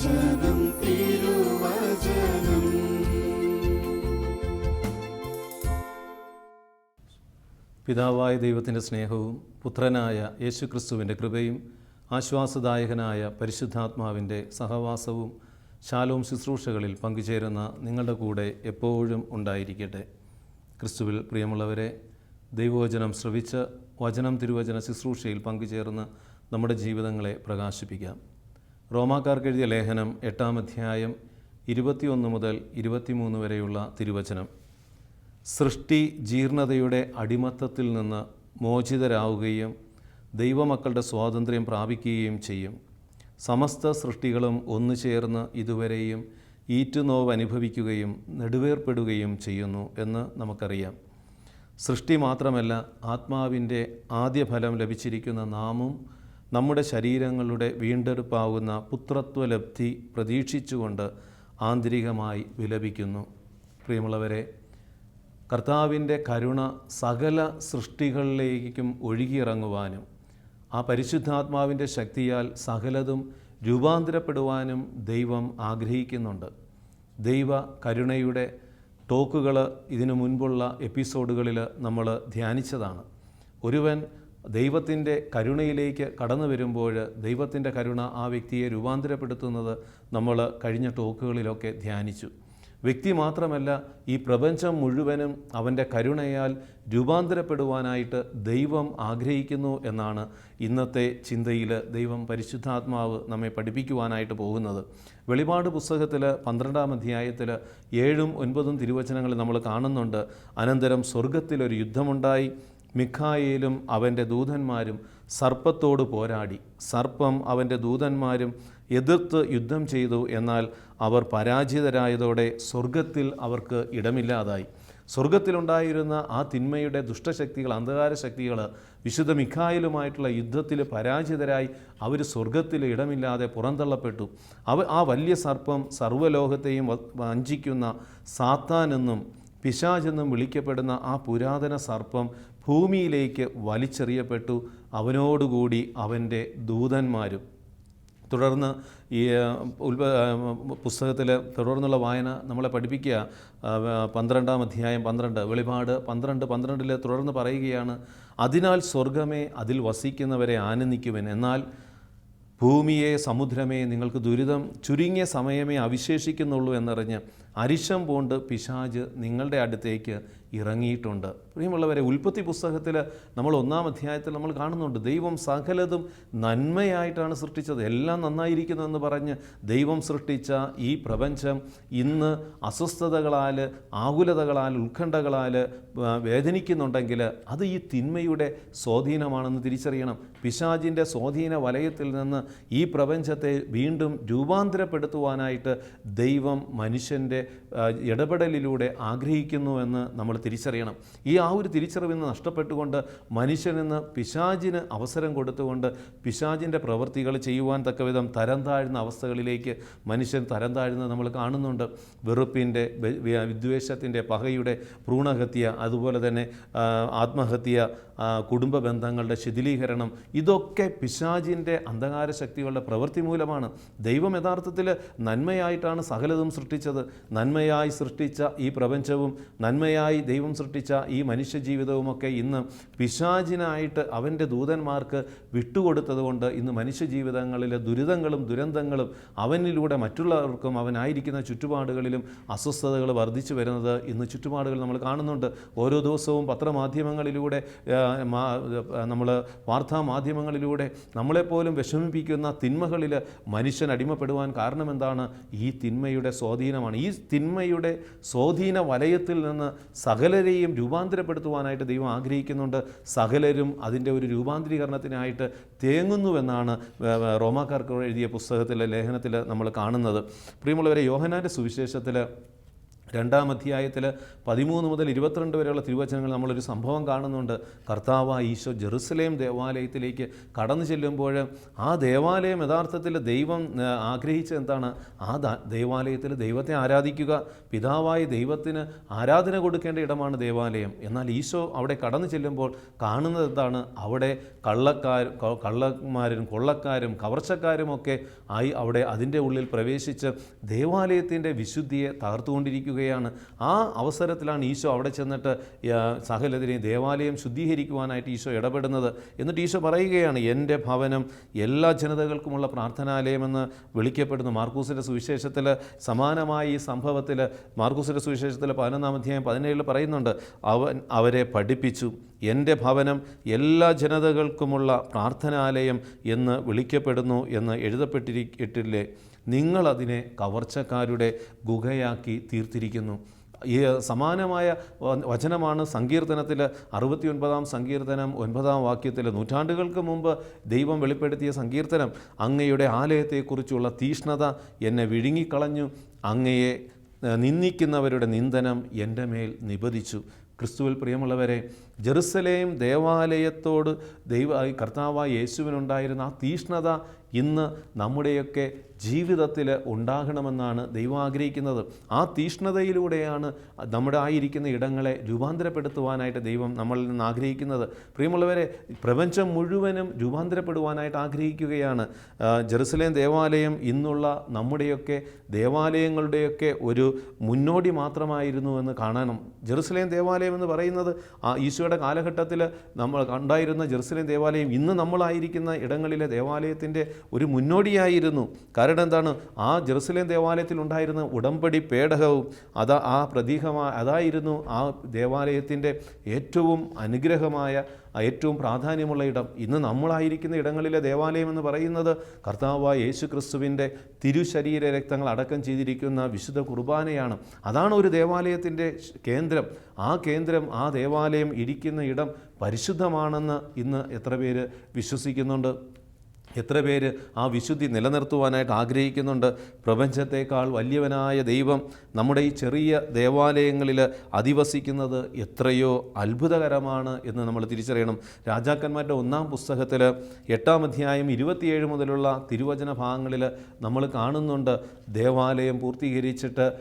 തിരുവചനം. പിതാവായ ദൈവത്തിന്റെ സ്നേഹവും പുത്രനായ യേശുക്രിസ്തുവിന്റെ കൃപയും ആശ്വാസദായകനായ പരിശുദ്ധാത്മാവിന്റെ സഹവാസവും ശാലവും ശുശ്രൂഷകളിൽ പങ്കുചേരുന്ന നിങ്ങളുടെ കൂടെ എപ്പോഴും ഉണ്ടായിരിക്കട്ടെ. ക്രിസ്തുവിൽ പ്രിയമുള്ളവരെ ദൈവവചനം ശ്രവിച്ച് വചനം തിരുവചന ശുശ്രൂഷയിൽ പങ്കുചേർന്ന് നമ്മുടെ ജീവിതങ്ങളെ പ്രകാശിപ്പിക്കാം. റോമാക്കാർക്ക് എഴുതിയ ലേഖനം എട്ടാം അധ്യായം ഇരുപത്തിയൊന്ന് മുതൽ ഇരുപത്തിമൂന്ന് വരെയുള്ള തിരുവചനം. സൃഷ്ടി ജീർണതയുടെ അടിമത്തത്തിൽ നിന്ന് മോചിതരാവുകയും ദൈവമക്കളുടെ സ്വാതന്ത്ര്യം പ്രാപിക്കുകയും ചെയ്യും. സമസ്ത സൃഷ്ടികളും ഒന്നു ചേർന്ന് ഇതുവരെയും ഈറ്റുനോവ് അനുഭവിക്കുകയും നെടുവേർപ്പെടുകയും ചെയ്യുന്നു എന്ന് നമുക്കറിയാം. സൃഷ്ടി മാത്രമല്ല ആത്മാവിന്റെ ആദ്യ ഫലം ലഭിച്ചിരിക്കുന്ന നാമും നമ്മുടെ ശരീരങ്ങളുടെ വീണ്ടെടുപ്പാവുന്ന പുത്രത്വലബ്ധി പ്രതീക്ഷിച്ചുകൊണ്ട് ആന്തരികമായി വിലപിക്കുന്നു. പ്രിയമുള്ളവരെ കർത്താവിന്റെ കരുണ സകല സൃഷ്ടികളിലേക്കും ഒഴുകിയിറങ്ങുവാനും ആ പരിശുദ്ധാത്മാവിന്റെ ശക്തിയാൽ സകലതും രൂപാന്തരപ്പെടുവാനും ദൈവം ആഗ്രഹിക്കുന്നുണ്ട്. ദൈവ കരുണയുടെ ടോക്കുകൾ ഇതിനു മുൻപുള്ള എപ്പിസോഡുകളിൽ നമ്മൾ ധ്യാനിച്ചതാണ്. ഒരുവൻ ദൈവത്തിന്റെ കരുണയിലേക്ക് കടന്നു വരുമ്പോൾ ദൈവത്തിന്റെ കരുണ ആ വ്യക്തിയെ രൂപാന്തരപ്പെടുത്തുന്നത് നമ്മൾ കഴിഞ്ഞ ടോക്കുകളിലൊക്കെ ധ്യാനിച്ചു. വ്യക്തി മാത്രമല്ല ഈ പ്രപഞ്ചം മുഴുവനും അവന്റെ കരുണയാൽ രൂപാന്തരപ്പെടുവാനായിട്ട് ദൈവം ആഗ്രഹിക്കുന്നു എന്നാണ് ഇന്നത്തെ ചിന്തയിൽ ദൈവം പരിശുദ്ധാത്മാവ് നമ്മെ പഠിപ്പിക്കുവാനായിട്ട് പോകുന്നത്. വെളിപാട് പുസ്തകത്തിൽ പന്ത്രണ്ടാം അധ്യായത്തിൽ ഏഴും ഒൻപതും തിരുവചനങ്ങൾ നമ്മൾ കാണുന്നുണ്ട്. അനന്തരം സ്വർഗത്തിലൊരു യുദ്ധമുണ്ടായി. മിഖായേലും അവന്റെ ദൂതന്മാരും സർപ്പത്തോട് പോരാടി. സർപ്പം അവന്റെ ദൂതന്മാരും എതിർത്ത് യുദ്ധം ചെയ്തു എന്നാൽ അവർ പരാജിതരായതോടെ സ്വർഗത്തിൽ അവർക്ക് ഇടമില്ലാതായി. സ്വർഗത്തിലുണ്ടായിരുന്ന ആ തിന്മയുടെ ദുഷ്ടശക്തികൾ അന്ധകാര ശക്തികൾ വിശുദ്ധ മിഖായിലുമായിട്ടുള്ള യുദ്ധത്തിൽ പരാജിതരായി അവർ സ്വർഗത്തിൽ ഇടമില്ലാതെ പുറന്തള്ളപ്പെട്ടു. അവ ആ വലിയ സർപ്പം സർവലോകത്തെയും വഞ്ചിക്കുന്ന സാത്താൻ എന്നും പിശാചെന്നും വിളിക്കപ്പെടുന്ന ആ പുരാതന സർപ്പം ഭൂമിയിലേക്ക് വലിച്ചെറിയപ്പെട്ടു. അവനോടുകൂടി അവന്റെ ദൂതന്മാരും. തുടർന്ന് ഈ ഉൽപ പുസ്തകത്തിൽ തുടർന്നുള്ള വായന നമ്മളെ പഠിപ്പിക്കുക. പന്ത്രണ്ടാം അധ്യായം പന്ത്രണ്ട് വെളിപാട് പന്ത്രണ്ട് പന്ത്രണ്ടിൽ തുടർന്ന് പറയുകയാണ് അതിനാൽ സ്വർഗമേ അതിൽ വസിക്കുന്നവരെ ആനന്ദിക്കുവൻ. എന്നാൽ ഭൂമിയെ സമുദ്രമേ നിങ്ങൾക്ക് ദുരിതം ചുരുങ്ങിയ സമയമേ അവശേഷിക്കുന്നുള്ളൂ എന്നറിഞ്ഞ് അരിശം പോണ്ട് പിശാജ് നിങ്ങളുടെ അടുത്തേക്ക് ഇറങ്ങിയിട്ടുണ്ട്. പ്രിയമുള്ളവരെ ഉൽപ്പത്തി പുസ്തകത്തിൽ നമ്മൾ ഒന്നാം അധ്യായത്തിൽ നമ്മൾ കാണുന്നുണ്ട് ദൈവം സകലതും നന്മയായിട്ടാണ് സൃഷ്ടിച്ചത് എല്ലാം നന്നായിരിക്കുന്നതെന്ന് പറഞ്ഞ് ദൈവം സൃഷ്ടിച്ച ഈ പ്രപഞ്ചം ഇന്ന് അസ്വസ്ഥതകളാൽ ആകുലതകളാൽ ഉത്കണ്ഠകളാൽ വേദനിക്കുന്നുണ്ടെങ്കിൽ അത് ഈ തിന്മയുടെ സ്വാധീനമാണെന്ന് തിരിച്ചറിയണം. പിശാജിന്റെ സ്വാധീന വലയത്തിൽ നിന്ന് ഈ പ്രപഞ്ചത്തെ വീണ്ടും രൂപാന്തരപ്പെടുത്തുവാനായിട്ട് ദൈവം മനുഷ്യന്റെ ഇടപെടലിലൂടെ ആഗ്രഹിക്കുന്നുവെന്ന് നമ്മൾ തിരിച്ചറിയണം. ഈ ആ ഒരു തിരിച്ചറിവിൽ നഷ്ടപ്പെട്ടുകൊണ്ട് മനുഷ്യനെന്ന് പിശാചിന് അവസരം കൊടുത്തുകൊണ്ട് പിശാചിന്റെ പ്രവൃത്തികൾ ചെയ്യുവാൻ തക്കവിധം തരം താഴ്ന്ന അവസ്ഥകളിലേക്ക് മനുഷ്യൻ തരം താഴ്ന്നത് നമ്മൾ കാണുന്നുണ്ട്. വെറുപ്പിന്റെ വിദ്വേഷത്തിന്റെ പകയുടെ ഭ്രൂണഹത്യ അതുപോലെ തന്നെ ആത്മഹത്യ കുടുംബ ബന്ധങ്ങളുടെ ശിഥിലീകരണം ഇതൊക്കെ പിശാചിന്റെ അന്ധകാര ശക്തികളുടെ പ്രവൃത്തി മൂലമാണ്. ദൈവം യഥാർത്ഥത്തിൽ നന്മയായിട്ടാണ് സകലതും സൃഷ്ടിച്ചത്. നന്മയായി സൃഷ്ടിച്ച ഈ പ്രപഞ്ചവും നന്മയായി ദൈവം സൃഷ്ടിച്ച ഈ മനുഷ്യ ജീവിതവുമൊക്കെ ഇന്ന് പിശാചിനായിട്ട് അവന്റെ ദൂതന്മാർക്ക് വിട്ടുകൊടുത്തതുകൊണ്ട് ഇന്ന് മനുഷ്യ ജീവിതങ്ങളിലെ ദുരിതങ്ങളും ദുരന്തങ്ങളും അവനിലൂടെ മറ്റുള്ളവർക്കും അവനായിരിക്കുന്ന ചുറ്റുപാടുകളിലും അസ്വസ്ഥതകൾ വർദ്ധിച്ചു വരുന്നത് ഇന്ന് ചുറ്റുപാടുകൾ നമ്മൾ കാണുന്നുണ്ട്. ഓരോ ദിവസവും പത്രമാധ്യമങ്ങളിലൂടെ നമ്മൾ വാർത്താ മാധ്യമങ്ങളിലൂടെ നമ്മളെപ്പോലും വിഷമിപ്പിക്കുന്ന തിന്മകളിൽ മനുഷ്യൻ അടിമപ്പെടുവാൻ കാരണം എന്താണ് ഈ തിന്മയുടെ സ്വാധീനമാണ്. ഈ തിന്മയുടെ സ്വാധീന വലയത്തിൽ നിന്ന് സകലരെയും രൂപാന്തരപ്പെടുത്തുവാനായിട്ട് ദൈവം ആഗ്രഹിക്കുന്നുണ്ട്. സകലരും അതിന്റെ ഒരു രൂപാന്തരീകരണത്തിനായിട്ട് തേങ്ങുന്നുവെന്നാണ് റോമാക്കാർക്ക് എഴുതിയ പുസ്തകത്തിലെ ലേഖനത്തിൽ നമ്മൾ കാണുന്നത്. പ്രിയമുള്ളവരെ യോഹനാന്റെ സുവിശേഷത്തിൽ രണ്ടാം അധ്യായത്തിൽ പതിമൂന്ന് മുതൽ ഇരുപത്തിരണ്ട് വരെയുള്ള തിരുവചനങ്ങൾ നമ്മളൊരു സംഭവം കാണുന്നുണ്ട്. കർത്താവ് ഈശോ ജെറുസലേം ദേവാലയത്തിലേക്ക് കടന്നു ചെല്ലുമ്പോൾ ആ ദേവാലയം യഥാർത്ഥത്തിൽ ദൈവം ആഗ്രഹിച്ച ആഗ്രഹിച്ചത് എന്താണ്? ആ ദേവാലയത്തിൽ ദൈവത്തെ ആരാധിക്കുക പിതാവായ ദൈവത്തിന് ആരാധന കൊടുക്കേണ്ട ഇടമാണ് ദേവാലയം. എന്നാൽ ഈശോ അവിടെ കടന്നു ചെല്ലുമ്പോൾ കാണുന്നത് എന്താണ്? അവിടെ കള്ളക്കാർ കള്ളന്മാരും കൊള്ളക്കാരും കവർച്ചക്കാരുമൊക്കെ ആയി അവിടെ അതിന്റെ ഉള്ളിൽ പ്രവേശിച്ച് ദേവാലയത്തിന്റെ വിശുദ്ധിയെ തകർത്തുകൊണ്ടിരിക്കുകയാണ് ആ അവസരത്തിലാണ് ഈശോ അവിടെ ചെന്നിട്ട് സഹലതിനെ ദേവാലയം ശുദ്ധീകരിക്കുവാനായിട്ട് ഈശോ ഇടപെടുന്നത്. എന്നിട്ട് ഈശോ പറയുകയാണ് എന്റെ ഭവനം എല്ലാ ജനതകൾക്കുമുള്ള പ്രാർത്ഥനാലയമെന്ന് വിളിക്കപ്പെടുന്നു. മാർക്കൂസിന്റെ സുവിശേഷത്തിൽ സമാനമായ ഈ സംഭവത്തിൽ മാർക്കൂസിന്റെ സുവിശേഷത്തിൽ പതിനൊന്നാം അധ്യായം പതിനേഴിൽ പറയുന്നുണ്ട് അവൻ അവരെ പഠിപ്പിച്ചു. എന്റെ ഭവനം എല്ലാ ജനതകൾക്കുമുള്ള പ്രാർത്ഥനാലയം എന്ന് വിളിക്കപ്പെടുന്നു എന്ന് എഴുതപ്പെട്ടിരിക്കിട്ടില്ലേ നിങ്ങളതിനെ കവർച്ചക്കാരുടെ ഗുഹയാക്കി തീർത്തിരിക്കുന്നു. ഈ സമാനമായ വചനമാണ് സങ്കീർത്തനത്തിൽ അറുപത്തി ഒൻപതാം സങ്കീർത്തനം ഒൻപതാം വാക്യത്തിൽ നൂറ്റാണ്ടുകൾക്ക് മുമ്പ് ദൈവം വെളിപ്പെടുത്തിയ സങ്കീർത്തനം. അങ്ങയുടെ ആലയത്തെക്കുറിച്ചുള്ള തീഷ്ണത എന്നെ വിഴുങ്ങിക്കളഞ്ഞു. അങ്ങയെ നിന്ദിക്കുന്നവരുടെ നിന്ദനം എന്റെ മേൽ നിബദിച്ചു ക്രിസ്തുവിൽ പ്രിയമുള്ളവരെ ജെറുസലേം ദേവാലയത്തോട് ദൈവ കർത്താവായ യേശുവിനുണ്ടായിരുന്ന ആ തീഷ്ണത ഇന്ന് നമ്മുടെയൊക്കെ ജീവിതത്തിൽ ഉണ്ടാകണമെന്നാണ് ദൈവം ആഗ്രഹിക്കുന്നത്. ആ തീഷ്ണതയിലൂടെയാണ് നമ്മുടെ ആയിരിക്കുന്ന ഇടങ്ങളെ രൂപാന്തരപ്പെടുത്തുവാനായിട്ട് ദൈവം നമ്മളിൽ നിന്ന് ആഗ്രഹിക്കുന്നത്. പ്രിയമുള്ളവരെ പ്രപഞ്ചം മുഴുവനും രൂപാന്തരപ്പെടുവാനായിട്ട് ആഗ്രഹിക്കുകയാണ്. ജെറുസലേം ദേവാലയം ഇന്നുള്ള നമ്മുടെയൊക്കെ ദേവാലയങ്ങളുടെയൊക്കെ ഒരു മുന്നോടി മാത്രമായിരുന്നു എന്ന് കാണണം ജെറുസലേം ദേവാലയം എന്ന് പറയുന്നത് ആ ഈശോയുടെ കാലഘട്ടത്തിൽ നമ്മൾ ഉണ്ടായിരുന്ന ജെറുസലേം ദേവാലയം ഇന്ന് നമ്മളായിരിക്കുന്ന ഇടങ്ങളിലെ ദേവാലയത്തിന്റെ ഒരു മുന്നോടിയായിരുന്നു. കാരണം എന്താണ്? ആ ജെറുസലേം ദേവാലയത്തിൽ ഉണ്ടായിരുന്ന ഉടമ്പടി പേടകവും അതാ ആ പ്രതീകമായ അതായിരുന്നു ആ ദേവാലയത്തിന്റെ ഏറ്റവും അനുഗ്രഹമായ ഏറ്റവും പ്രാധാന്യമുള്ള ഇടം. ഇന്ന് നമ്മളായിരിക്കുന്ന ഇടങ്ങളിലെ ദേവാലയം എന്ന് പറയുന്നത് കർത്താവായ യേശു ക്രിസ്തുവിന്റെ തിരുശരീര രക്തങ്ങൾ അടക്കം ചെയ്തിരിക്കുന്ന വിശുദ്ധ കുർബാനയാണ്. അതാണ് ഒരു ദേവാലയത്തിന്റെ കേന്ദ്രം. ആ കേന്ദ്രം ആ ദേവാലയം ഇരിക്കുന്ന ഇടം പരിശുദ്ധമാണെന്ന് ഇന്ന് എത്ര പേര് വിശ്വസിക്കുന്നുണ്ട്? എത്ര പേര് ആ വിശുദ്ധി നിലനിർത്തുവാനായിട്ട് ആഗ്രഹിക്കുന്നുണ്ട്? പ്രപഞ്ചത്തെക്കാൾ വലിയവനായ ദൈവം നമ്മുടെ ഈ ചെറിയ ദേവാലയങ്ങളിൽ അധിവസിക്കുന്നത് എത്രയോ അത്ഭുതകരമാണ് എന്ന് നമ്മൾ തിരിച്ചറിയണം. രാജാക്കന്മാരുടെ ഒന്നാം പുസ്തകത്തിൽ എട്ടാം അധ്യായം ഇരുപത്തിയേഴ് മുതലുള്ള തിരുവചന ഭാഗങ്ങളിൽ നമ്മൾ കാണുന്നുണ്ട്. ദേവാലയം പൂർത്തീകരിച്ചിട്ട്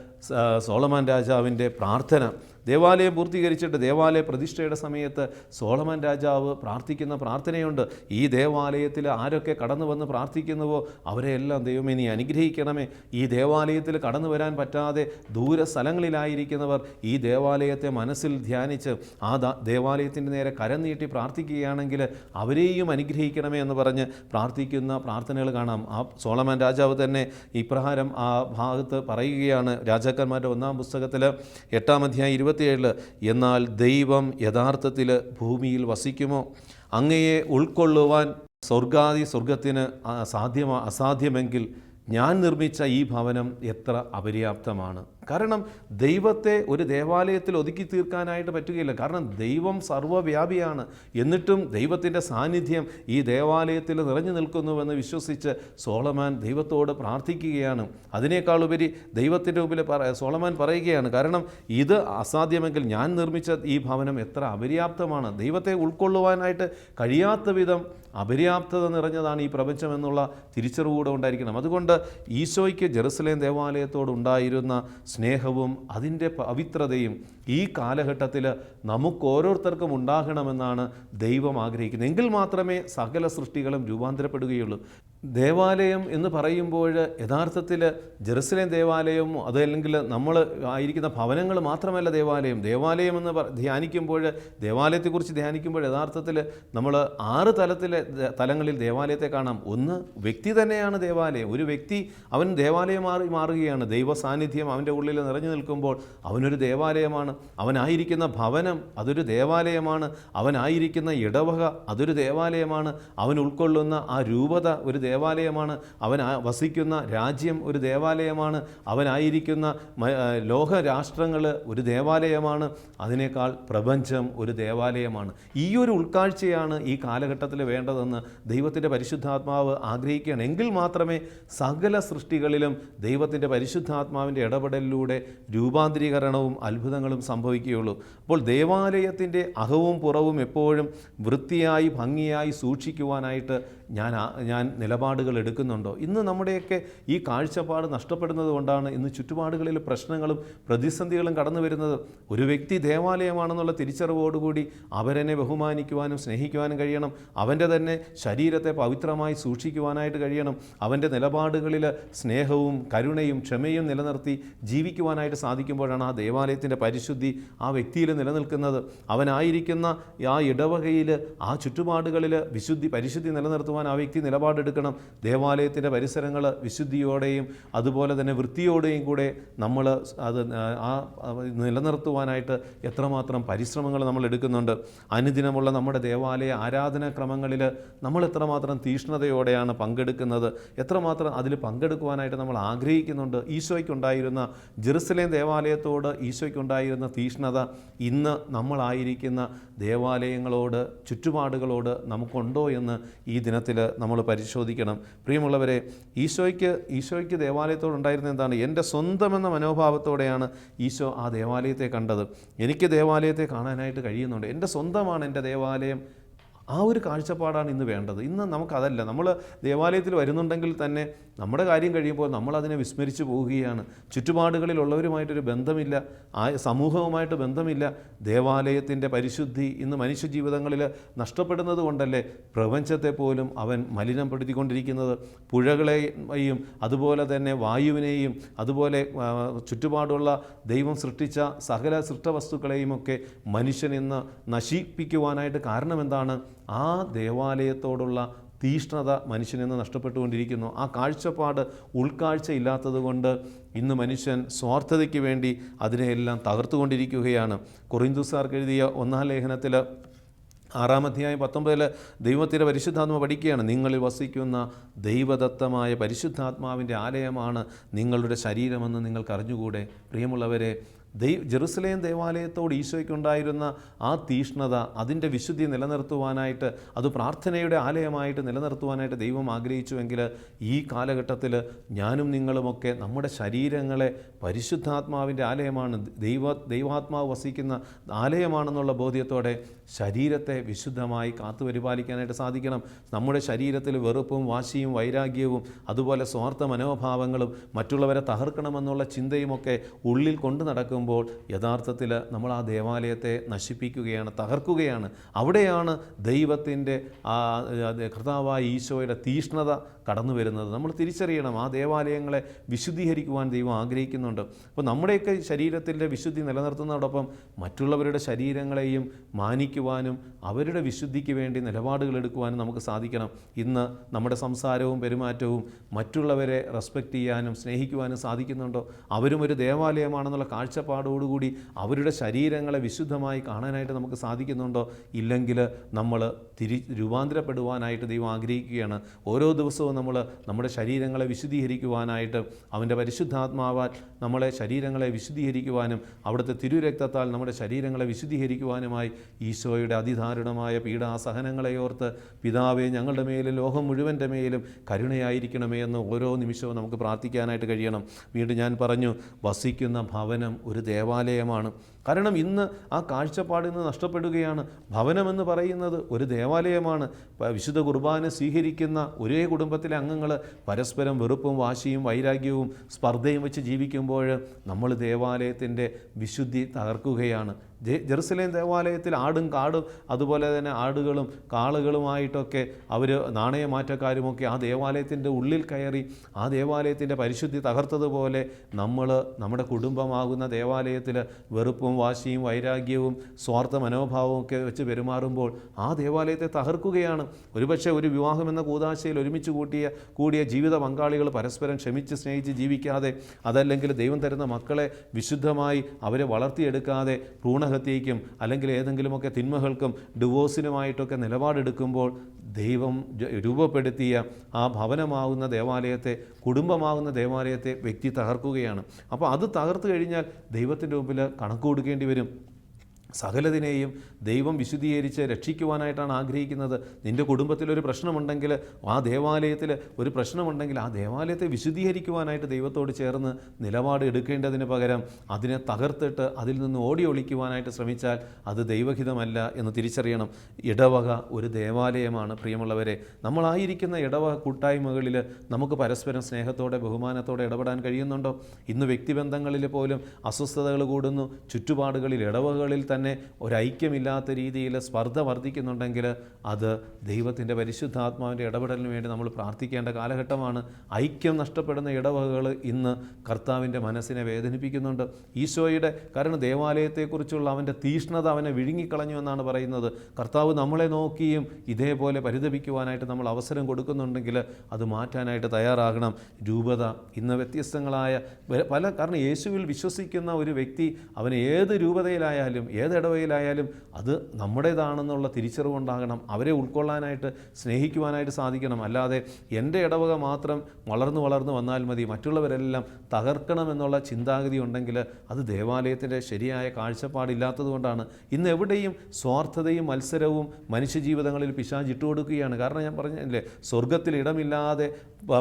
സോളമാൻ രാജാവിന്റെ പ്രാർത്ഥന. ദേവാലയം പൂർത്തീകരിച്ചിട്ട് ദേവാലയ പ്രതിഷ്ഠയുടെ സമയത്ത് സോളമൻ രാജാവ് പ്രാർത്ഥിക്കുന്ന പ്രാർത്ഥനയുണ്ട്. ഈ ദേവാലയത്തിൽ ആരൊക്കെ കടന്നു വന്ന് പ്രാർത്ഥിക്കുന്നുവോ അവരെയെല്ലാം ദൈവമേ നീ അനുഗ്രഹിക്കണമേ. ഈ ദേവാലയത്തിൽ കടന്നു വരാൻ പറ്റാതെ ദൂര സ്ഥലങ്ങളിലായിരിക്കുന്നവർ ഈ ദേവാലയത്തെ മനസ്സിൽ ധ്യാനിച്ച് ആ ദേവാലയത്തിന്റെ നേരെ കരം നീട്ടി പ്രാർത്ഥിക്കുകയാണെങ്കിൽ അവരെയും അനുഗ്രഹിക്കണമേ എന്ന് പറഞ്ഞ് പ്രാർത്ഥിക്കുന്ന പ്രാർത്ഥനകൾ കാണാം. ആ സോളമൻ രാജാവ് തന്നെ ഇപ്രകാരം ആ ഭാഗത്ത് പറയുകയാണ്. രാജാക്കന്മാരുടെ ഒന്നാം പുസ്തകത്തിൽ എട്ടാം അധ്യായം ഇരുപത്തിയേഴിൽ എന്നാൽ ദൈവം യഥാർത്ഥത്തിൽ ഭൂമിയിൽ വസിക്കുമോ? അങ്ങയെ ഉൾക്കൊള്ളുവാൻ സ്വർഗാദി സ്വർഗത്തിന് സാധ്യമാ അസാധ്യമെങ്കിൽ ഞാൻ നിർമ്മിച്ച ഈ ഭവനം എത്ര അപര്യാപ്തമാണ്? കാരണം ദൈവത്തെ ഒരു ദേവാലയത്തിൽ ഒതുക്കി തീർക്കാനായിട്ട് പറ്റുകയില്ല. കാരണം ദൈവം സർവവ്യാപിയാണ് എന്നിട്ടും ദൈവത്തിന്റെ സാന്നിധ്യം ഈ ദേവാലയത്തിൽ നിറഞ്ഞു നിൽക്കുന്നുവെന്ന് വിശ്വസിച്ച് സോളമാൻ ദൈവത്തോട് പ്രാർത്ഥിക്കുകയാണ്. അതിനേക്കാളുപരി ദൈവത്തിന്റെ മുമ്പിൽ സോളമാൻ പറയുകയാണ് കാരണം ഇത് അസാധ്യമെങ്കിൽ ഞാൻ നിർമ്മിച്ച ഈ ഭവനം എത്ര അപര്യാപ്തമാണ്. ദൈവത്തെ ഉൾക്കൊള്ളുവാനായിട്ട് കഴിയാത്ത വിധം അപര്യാപ്തത നിറഞ്ഞതാണ് ഈ പ്രപഞ്ചം എന്നുള്ള തിരിച്ചറിവ് കൂടെ ഉണ്ടായിരിക്കണം. അതുകൊണ്ട് ഈശോയ്ക്ക് ജെറുസലേം ദേവാലയത്തോട് ഉണ്ടായിരുന്ന സ്നേഹവും അതിന്റെ പവിത്രതയും ഈ കാലഘട്ടത്തിൽ നമുക്ക് ഓരോരുത്തർക്കും ഉണ്ടാകണമെന്നാണ് ദൈവം ആഗ്രഹിക്കുന്നത്. എങ്കിൽ മാത്രമേ സകല സൃഷ്ടികളും രൂപാന്തരപ്പെടുകയുള്ളൂ. ദേവാലയം എന്ന് പറയുമ്പോൾ യഥാർത്ഥത്തിൽ ജെറുസലേം ദേവാലയം അതല്ലെങ്കിൽ നമ്മൾ ആയിരിക്കുന്ന ഭവനങ്ങൾ മാത്രമല്ല ദേവാലയം. ദേവാലയം എന്ന് ധ്യാനിക്കുമ്പോൾ ദേവാലയത്തെക്കുറിച്ച് ധ്യാനിക്കുമ്പോൾ യഥാർത്ഥത്തിൽ നമ്മൾ ആറ് തലത്തിലെ തലങ്ങളിൽ ദേവാലയത്തെ കാണാം. ഒന്ന് വ്യക്തി തന്നെയാണ് ദേവാലയം. ഒരു വ്യക്തി അവൻ ദേവാലയം മാറി മാറുകയാണ്. ദൈവ സാന്നിധ്യം അവന്റെ ഉള്ളിൽ നിറഞ്ഞു നിൽക്കുമ്പോൾ അവനൊരു ദേവാലയമാണ്. അവനായിരിക്കുന്ന ഭവനം അതൊരു ദേവാലയമാണ് അവനായിരിക്കുന്ന ഇടവക അതൊരു ദേവാലയമാണ് അവൻ ഉൾക്കൊള്ളുന്ന ആ രൂപത ഒരു ദേവാലയമാണ് അവൻ വസിക്കുന്ന രാജ്യം ഒരു ദേവാലയമാണ് അവനായിരിക്കുന്ന ലോകരാഷ്ട്രങ്ങൾ ഒരു ദേവാലയമാണ് അതിനേക്കാൾ പ്രപഞ്ചം ഒരു ദേവാലയമാണ്. ഈ ഒരു ഉൾക്കാഴ്ചയാണ് ഈ കാലഘട്ടത്തിൽ വേണ്ടതെന്ന് ദൈവത്തിന്റെ പരിശുദ്ധാത്മാവ് ആഗ്രഹിക്കുകയാണ്. എങ്കിൽ മാത്രമേ സകല സൃഷ്ടികളിലും ദൈവത്തിന്റെ പരിശുദ്ധാത്മാവിന്റെ ഇടപെടലിലൂടെ രൂപാന്തരീകരണവും അത്ഭുതങ്ങളും സംഭവിക്കുകയുള്ളൂ. അപ്പോൾ ദേവാലയത്തിന്റെ അകവും പുറവും എപ്പോഴും വൃത്തിയായി ഭംഗിയായി സൂക്ഷിക്കുവാനായിട്ട് ഞാൻ ഞാൻ നിലപാടുകൾ എടുക്കുന്നുണ്ടോ? ഇന്ന് നമ്മുടെയൊക്കെ ഈ കാഴ്ചപ്പാട് നഷ്ടപ്പെടുന്നത് കൊണ്ടാണ് ഇന്ന് ചുറ്റുപാടുകളിൽ പ്രശ്നങ്ങളും പ്രതിസന്ധികളും കടന്നു വരുന്നത്. ഒരു വ്യക്തി ദേവാലയമാണെന്നുള്ള തിരിച്ചറിവോടുകൂടി അവരെന്നെ ബഹുമാനിക്കുവാനും സ്നേഹിക്കുവാനും കഴിയണം. അവന്റെ തന്നെ ശരീരത്തെ പവിത്രമായി സൂക്ഷിക്കുവാനായിട്ട് കഴിയണം. അവന്റെ നിലപാടുകളിൽ സ്നേഹവും കരുണയും ക്ഷമയും നിലനിർത്തി ജീവിക്കുവാനായിട്ട് സാധിക്കുമ്പോഴാണ് ആ ദേവാലയത്തിന്റെ പരിശുദ്ധി ആ വ്യക്തിയിൽ നിലനിൽക്കുന്നത്. അവനായിരിക്കുന്ന ആ ഇടവകയിൽ ആ ചുറ്റുപാടുകളിൽ വിശുദ്ധി പരിശുദ്ധി നിലനിർത്തുവാൻ ആ വ്യക്തി നിലപാടെടുക്കണം. ദേവാലയത്തിന്റെ പരിസരങ്ങൾ വിശുദ്ധിയോടെയും അതുപോലെ തന്നെ വൃത്തിയോടെയും കൂടെ നമ്മൾ അത് ആ നിലനിർത്തുവാനായിട്ട് എത്രമാത്രം പരിശ്രമങ്ങൾ നമ്മൾ എടുക്കുന്നുണ്ട്. അനുദിനമുള്ള നമ്മുടെ ദേവാലയ ആരാധനാക്രമങ്ങളിൽ നമ്മൾ എത്രമാത്രം തീഷ്ണതയോടെയാണ് പങ്കെടുക്കുന്നത്. എത്രമാത്രം അതിൽ പങ്കെടുക്കുവാനായിട്ട് നമ്മൾ ആഗ്രഹിക്കുന്നുണ്ട്. ഈശോയ്ക്കുണ്ടായിരുന്ന ജെറുസലേം ദേവാലയത്തോട് ഈശോയ്ക്കുണ്ടായിരുന്ന തീഷ്ണത ഇന്ന് നമ്മളായിരിക്കുന്ന ദേവാലയങ്ങളോട് ചുറ്റുപാടുകളോട് നമുക്കുണ്ടോ എന്ന് ഈ ദിനത്തിൽ നമ്മൾ പരിശോധിക്കണം. പ്രിയമുള്ളവരെ ഈശോയ്ക്ക് ഈശോയ്ക്ക് ദേവാലയത്തോടുണ്ടായിരുന്ന എന്താണ്? എന്റെ സ്വന്തമെന്ന മനോഭാവത്തോടെയാണ് ഈശോ ആ ദേവാലയത്തെ കണ്ടത്. എനിക്ക് ദേവാലയത്തെ കാണാനായിട്ട് കഴിയുന്നുണ്ട്. എന്റെ സ്വന്തമാണ് എന്റെ ദേവാലയം. ആ ഒരു കാഴ്ചപ്പാടാണ് ഇന്ന് വേണ്ടത്. ഇന്ന് നമുക്കതല്ല. നമ്മൾ ദേവാലയത്തിൽ വരുന്നുണ്ടെങ്കിൽ തന്നെ നമ്മുടെ കാര്യം കഴിയുമ്പോൾ നമ്മൾ അതിനെ വിസ്മരിച്ചു പോവുകയാണ്. ചുറ്റുപാടുകളിലുള്ളവരുമായിട്ടൊരു ബന്ധമില്ല. ആ സമൂഹവുമായിട്ട് ബന്ധമില്ല. ദേവാലയത്തിന്റെ പരിശുദ്ധി ഇന്ന് മനുഷ്യജീവിതങ്ങളിൽ നഷ്ടപ്പെടുന്നത് കൊണ്ടല്ലേ പ്രപഞ്ചത്തെ പോലും അവൻ മലിനപ്പെടുത്തിക്കൊണ്ടിരിക്കുന്നത്? പുഴകളെയും അതുപോലെ തന്നെ വായുവിനെയും അതുപോലെ ചുറ്റുപാടുള്ള ദൈവം സൃഷ്ടിച്ച സകല സൃഷ്ടവസ്തുക്കളെയും ഒക്കെ മനുഷ്യൻ ഇന്ന് നശിപ്പിക്കുവാനായിട്ട് കാരണം എന്താണ് ആ ദേവാലയത്തോടുള്ള തീഷ്ണത മനുഷ്യനിന്ന് നഷ്ടപ്പെട്ടുകൊണ്ടിരിക്കുന്നു. ആ കാഴ്ചപ്പാട് ഉൾക്കാഴ്ച ഇല്ലാത്തതുകൊണ്ട് ഇന്ന് മനുഷ്യൻ സ്വാർത്ഥതയ്ക്ക് വേണ്ടി അതിനെയെല്ലാം തകർത്തുകൊണ്ടിരിക്കുകയാണ്. കൊറിന്തുസാർക്ക് എഴുതിയ ഒന്നാം ലേഖനത്തിൽ ആറാം അധ്യായം പത്തൊമ്പതിൽ ദൈവത്തിന്റെ പരിശുദ്ധാത്മ പഠിക്കുകയാണ്. നിങ്ങളിൽ വസിക്കുന്ന ദൈവദത്തമായ പരിശുദ്ധാത്മാവിന്റെ ആലയമാണ് നിങ്ങളുടെ ശരീരമെന്ന് നിങ്ങൾക്ക് അറിഞ്ഞുകൂടെ പ്രിയമുള്ളവരെ ദൈ ജെറുസലേം ദേവാലയത്തോട് ഈശോയ്ക്കുണ്ടായിരുന്ന ആ തീഷ്ണത അതിന്റെ വിശുദ്ധി നിലനിർത്തുവാനായിട്ട് അത് പ്രാർത്ഥനയുടെ ആലയമായിട്ട് നിലനിർത്തുവാനായിട്ട് ദൈവം ആഗ്രഹിച്ചുവെങ്കിൽ ഈ കാലഘട്ടത്തിൽ ഞാനും നിങ്ങളുമൊക്കെ നമ്മുടെ ശരീരങ്ങളെ പരിശുദ്ധാത്മാവിന്റെ ആലയമാണ് ദൈവ ദൈവാത്മാവ് വസിക്കുന്ന ആലയമാണെന്നുള്ള ബോധ്യത്തോടെ ശരീരത്തെ വിശുദ്ധമായി കാത്തു പരിപാലിക്കാനായിട്ട് സാധിക്കണം. നമ്മുടെ ശരീരത്തിൽ വെറുപ്പും വാശിയും വൈരാഗ്യവും അതുപോലെ സ്വാർത്ഥ മനോഭാവങ്ങളും മറ്റുള്ളവരെ തകർക്കണമെന്നുള്ള ചിന്തയുമൊക്കെ ഉള്ളിൽ കൊണ്ടു നടക്കുമ്പോൾ യഥാർത്ഥത്തിൽ നമ്മൾ ആ ദേവാലയത്തെ നശിപ്പിക്കുകയാണ് തകർക്കുകയാണ്. അവിടെയാണ് ദൈവത്തിന്റെ ആ കർത്താവായ ഈശോയുടെ തീഷ്ണത കടന്നു വരുന്നത്. നമ്മൾ തിരിച്ചറിയണം ആ ദേവാലയങ്ങളെ വിശുദ്ധീകരിക്കുവാൻ ദൈവം ആഗ്രഹിക്കുന്നുണ്ട്. അപ്പോൾ നമ്മുടെയൊക്കെ ശരീരത്തിന്റെ വിശുദ്ധി നിലനിർത്തുന്നതോടൊപ്പം മറ്റുള്ളവരുടെ ശരീരങ്ങളെയും മാനിക്കുവാനും അവരുടെ വിശുദ്ധിക്ക് വേണ്ടി നിലപാടുകൾ എടുക്കുവാനും നമുക്ക് സാധിക്കണം. ഇന്ന് നമ്മുടെ സംസാരവും പെരുമാറ്റവും മറ്റുള്ളവരെ റെസ്പെക്റ്റ് ചെയ്യാനും സ്നേഹിക്കുവാനും സാധിക്കുന്നുണ്ടോ? അവരും ഒരു ദേവാലയമാണെന്നുള്ള കാഴ്ചപ്പാടോടുകൂടി അവരുടെ ശരീരങ്ങളെ വിശുദ്ധമായി കാണാനായിട്ട് നമുക്ക് സാധിക്കുന്നുണ്ടോ? ഇല്ലെങ്കിൽ നമ്മൾ തിരി രൂപാന്തരപ്പെടുവാനായിട്ട് ദൈവം ആഗ്രഹിക്കുകയാണ്. ഓരോ ദിവസവും നമ്മൾ നമ്മുടെ ശരീരങ്ങളെ വിശുദ്ധീകരിക്കുവാനായിട്ട് അവന്റെ പരിശുദ്ധാത്മാവാൽ നമ്മളെ ശരീരങ്ങളെ വിശുദ്ധീകരിക്കുവാനും അവിടുത്തെ തിരുരക്തത്താൽ നമ്മുടെ ശരീരങ്ങളെ വിശുദ്ധീകരിക്കുവാനുമായി ഈശോയുടെ അതിദാരുണമായ പീഡാസഹനങ്ങളെ ഓർത്ത് പിതാവേ ഞങ്ങളുടെ മേലും ലോകം മുഴുവന്റെ മേലും കരുണയായിരിക്കണമേ എന്ന് ഓരോ നിമിഷവും നമുക്ക് പ്രാർത്ഥിക്കാനായിട്ട് കഴിയണം. വീണ്ടും ഞാൻ പറഞ്ഞു വസിക്കുന്ന ഭവനം ഒരു ദേവാലയമാണ്. കാരണം ഇന്ന് ആ കാഴ്ചപ്പാടിൽ നിന്ന് നഷ്ടപ്പെടുകയാണ്. ഭവനമെന്ന് പറയുന്നത് ഒരു ദേവാലയമാണ്. വിശുദ്ധ കുർബാന സ്വീകരിക്കുന്ന ഒരേ കുടുംബത്തിലെ അംഗങ്ങൾ പരസ്പരം വെറുപ്പും വാശിയും വൈരാഗ്യവും സ്പർദ്ധയും വെച്ച് ജീവിക്കുമ്പോൾ നമ്മൾ ദേവാലയത്തിന്റെ വിശുദ്ധി തകർക്കുകയാണ്. ജെറുസലേം ദേവാലയത്തിൽ ആടും കാടും അതുപോലെ തന്നെ ആടുകളും കാളുകളുമായിട്ടൊക്കെ അവർ നാണയമാറ്റക്കാരുമൊക്കെ ആ ദേവാലയത്തിന്റെ ഉള്ളിൽ കയറി ആ ദേവാലയത്തിന്റെ പരിശുദ്ധി തകർത്തതുപോലെ നമ്മൾ നമ്മുടെ കുടുംബമാകുന്ന ദേവാലയത്തിൽ വെറുപ്പും വാശിയും വൈരാഗ്യവും സ്വാർത്ഥ മനോഭാവവും ഒക്കെ വെച്ച് പെരുമാറുമ്പോൾ ആ ദേവാലയത്തെ തകർക്കുകയാണ്. ഒരുപക്ഷെ ഒരു വിവാഹം എന്ന കൂതാശയിൽ ഒരുമിച്ച് കൂട്ടിയ കൂടിയ ജീവിത പങ്കാളികൾ പരസ്പരം ക്ഷമിച്ച് സ്നേഹിച്ച് ജീവിക്കാതെ അതല്ലെങ്കിൽ ദൈവം തരുന്ന മക്കളെ വിശുദ്ധമായി അവരെ വളർത്തിയെടുക്കാതെ ഭ്രൂണഹത്യയ്ക്കും അല്ലെങ്കിൽ ഏതെങ്കിലുമൊക്കെ തിന്മകൾക്കും ഡിവോഴ്സിനുമായിട്ടൊക്കെ നിലപാടെടുക്കുമ്പോൾ ദൈവം രൂപപ്പെടുത്തിയ ആ ഭവനമാകുന്ന ദേവാലയത്തെ കുടുംബമാകുന്ന ദേവാലയത്തെ വ്യക്തി തകർക്കുകയാണ്. അപ്പോൾ അത് തകർത്തു കഴിഞ്ഞാൽ ദൈവത്തിന്റെ മുമ്പിൽ കണക്ക് കൊടുക്കേണ്ടി വരും. സകലതിനെയും ദൈവം വിശുദ്ധീകരിച്ച് രക്ഷിക്കുവാനായിട്ടാണ് ആഗ്രഹിക്കുന്നത്. നിന്റെ കുടുംബത്തിലൊരു പ്രശ്നമുണ്ടെങ്കിൽ ആ ദേവാലയത്തിൽ ഒരു പ്രശ്നമുണ്ടെങ്കിൽ ആ ദേവാലയത്തെ വിശുദ്ധീകരിക്കുവാനായിട്ട് ദൈവത്തോട് ചേർന്ന് നിലപാട് എടുക്കേണ്ടതിന് പകരം അതിനെ തകർത്തിട്ട് അതിൽ നിന്ന് ഓടി ഒളിക്കുവാനായിട്ട് ശ്രമിച്ചാൽ അത് ദൈവഹിതമല്ല എന്ന് തിരിച്ചറിയണം. ഇടവക ഒരു ദേവാലയമാണ് പ്രിയമുള്ളവരെ. നമ്മളായിരിക്കുന്ന ഇടവക കൂട്ടായ്മകളിൽ നമുക്ക് പരസ്പരം സ്നേഹത്തോടെ ബഹുമാനത്തോടെ ഇടപെടാൻ കഴിയുന്നുണ്ടോ? ഇന്ന് വ്യക്തിബന്ധങ്ങളിൽ പോലും അസ്വസ്ഥതകൾ കൂടുന്നു. ചുറ്റുപാടുകളിൽ ഇടവകകളിൽ തന്നെ ഒരൈക്യമില്ലാത്ത രീതിയിൽ സ്പർദ്ധ വർദ്ധിക്കുന്നുണ്ടെങ്കിൽ അത് ദൈവത്തിന്റെ പരിശുദ്ധാത്മാവിന്റെ ഇടപെടലിന് വേണ്ടി നമ്മൾ പ്രാർത്ഥിക്കേണ്ട കാലഘട്ടമാണ്. ഐക്യം നഷ്ടപ്പെടുന്ന ഇടവകകൾ ഇന്ന് കർത്താവിന്റെ മനസ്സിനെ വേദനിപ്പിക്കുന്നുണ്ട്. ഈശോയുടെ കാരണം ദേവാലയത്തെക്കുറിച്ചുള്ള അവന്റെ തീഷ്ണത അവനെ വിഴുങ്ങിക്കളഞ്ഞു എന്നാണ് പറയുന്നത്. കർത്താവ് നമ്മളെ നോക്കിയും ഇതേപോലെ പരിതപിക്കുവാനായിട്ട് നമ്മൾ അവസരം കൊടുക്കുന്നുണ്ടെങ്കിൽ അത് മാറ്റാനായിട്ട് തയ്യാറാകണം. രൂപത ഇന്ന് വ്യത്യസ്തങ്ങളായ പല കാരണം യേശുവിൽ വിശ്വസിക്കുന്ന ഒരു വ്യക്തി അവന് ഏത് രൂപതയിലായാലും ഏത് ഇടവയിലായാലും അത് നമ്മുടേതാണെന്നുള്ള തിരിച്ചറിവുണ്ടാകണം. അവരെ ഉൾക്കൊള്ളാനായിട്ട് സ്നേഹിക്കുവാനായിട്ട് സാധിക്കണം. അല്ലാതെ എന്റെ ഇടവക മാത്രം വളർന്നു വളർന്നു വന്നാൽ മതി. മറ്റുള്ളവരെല്ലാം തകർക്കണമെന്നുള്ള ചിന്താഗതി ഉണ്ടെങ്കിൽ അത് ദേവാലയത്തിന്റെ ശരിയായ കാഴ്ചപ്പാടില്ലാത്തതുകൊണ്ടാണ്. ഇന്ന് എവിടെയും സ്വാർത്ഥതയും മത്സരവും മനുഷ്യജീവിതങ്ങളിൽ പിശാജ് ഇട്ടുകൊടുക്കുകയാണ് കാരണം ഞാൻ പറഞ്ഞില്ലേ സ്വർഗത്തിൽ ഇടമില്ലാതെ